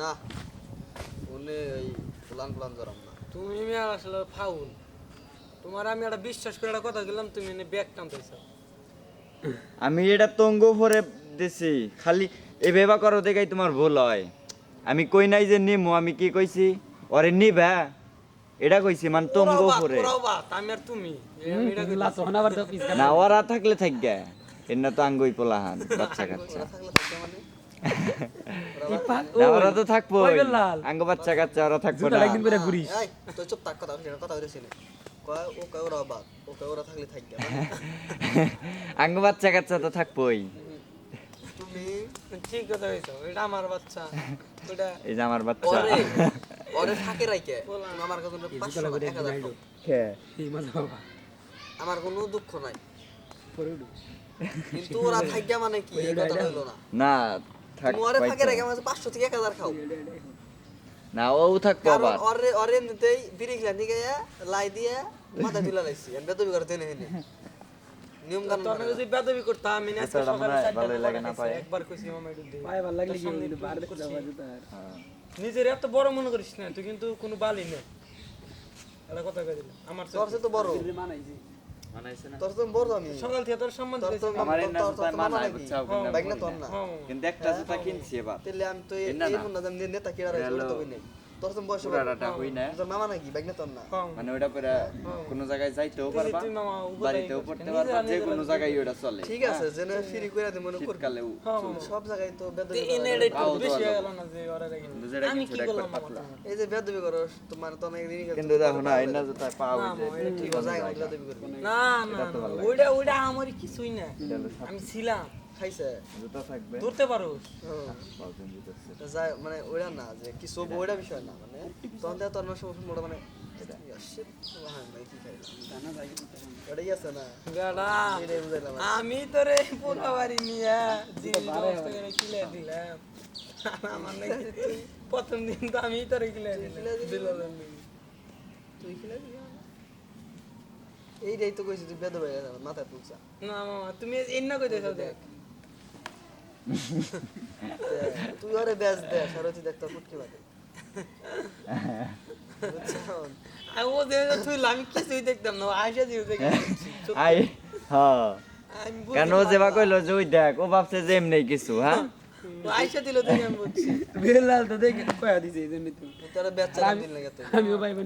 না উনি ওই প্লান প্লান না। তুমি মেয়ে আসলে ফাউল তোমার আমি একটা বিশ্বাস করে একটা কথা দিলাম তুমি এনে ব্যাগ টানতেছ। আমি এটা তঙ্গ ভরে দিছি খালি এই বেবা করো দেখাই তোমার ভুল হয়। আমি কই নাই যে নিমু আমি কি কইছি? ওরে নিবা এটা কইছি মানে তঙ্গ ভরে। আমি আর তুমি। না ওরা থাকলে থাকবে এর না তো আঙ্গুই পোলাহান বাচ্চা কাচ্চা। ওরা থাকলে থাকবে না ওরা তো থাকব আঙ্গ বাচ্চা কাচ্চা ওরা থাকব না এই তো চুপ থাক কথা কথা হইতেছি না কয় ও কয় ওরা বাদ ও কয় ওরা থাকলে থাকবে আঙ্গ বাচ্চা কাচ্চা তো থাকবোই ঠিক কথা হয়েছে এটা আমার বাচ্চা ওটা এই যে আমার বাচ্চা ওরে ওরে থাকে রাইকে আমার কাছে পাঁচশো টাকা এক হাজার দাও। খে। আমার কোনো দুঃখ নাই কিন্তু ওরা থাকবে মানে কি কথা হইল না না থাক রেখে খাও। না ও বিড়ি খেলা নিয়ে লাই দিয়ে মাথা লাইছি আমি নিয়ম কানুন যদি বেদবি করতাম আমি আজকে সকালে চারটার ভালোই পর লাগে না খাইছি, একবার কইছি মামা একটু দে ভালো লাগলে কি। হ্যাঁ। নিজের এত বড় মনে করিস না তুই কিন্তু কোনো বালি নেই। এটা কথা কই দিলাম আমার তোর তো বড়। মানাইছে। কিন্তু বাইক না আমি। তোর বলি না। কিন্তু একটা জুতা কিনছি এবার। তাহলে আমি তো নেতা কিরা বয়স। পুরাটা হই না। তোর মামা নাকি? বাইক না তোর না হ্যাঁ। মানে ওটা পরে কোনো জায়গায় যাইতেও পারবা তুই বাড়িতেও পড়তে পারবা যে কোনো জায়গায় ওটা চলে। ঠিক আছে জেনে ফ্রি কইরা দে মনে কর। শীতকালেও হ্যাঁ, সব জায়গায় তো বেদবি তুই এনে এটা একটু বেশি হয়ে গেল না যে ওরা রেখে আমি কি করলাম এই যে বেদবি করো তোমার তো অনেক দিনই কিন্তু দেখো না যে ঠিক আছে বেদবি করবি। না না না, ওইটা ওইটা আমারই কিছুই না আমি ছিলাম। খাইছে। জুতা থাকবে। ধরতে পারো। যাই মানে ওইটা না যে কি সব ওইটা বিষয় না মানে তখন তোর সব মোটা মানে যায়। আমি তোরে পোলা বাড়ি নিয়ে কিলে দিলাম। আমার নাকি প্রথম দিন তো আমি তোরে কিলে দিলাম। তুই এইটাই তো কইছি তুই বেদ হয়ে গেছে মাথায় তুলছা না মামা তুমি এর না কইতেছ দেখ। তুই ওরে ব্যাস দে সারথি দেখতে ফুটকি বাদে। বুঝছ? ও দেখে তুই আমি কিছুই দেখতাম না ও আয়সা দিয়ে দেখি। আই হ্যাঁ কেন ও যেবা কইলো যে ওই দেখ ও ভাবছে যে এমনি কিছু হ্যাঁ? আয়সা দিল দেখে আমি বলছি বেলাল তো দেখে কয়া দিছে এই জন্য তো। তোরে ব্যাচ দিন লাগে তুই আমিও পাইবা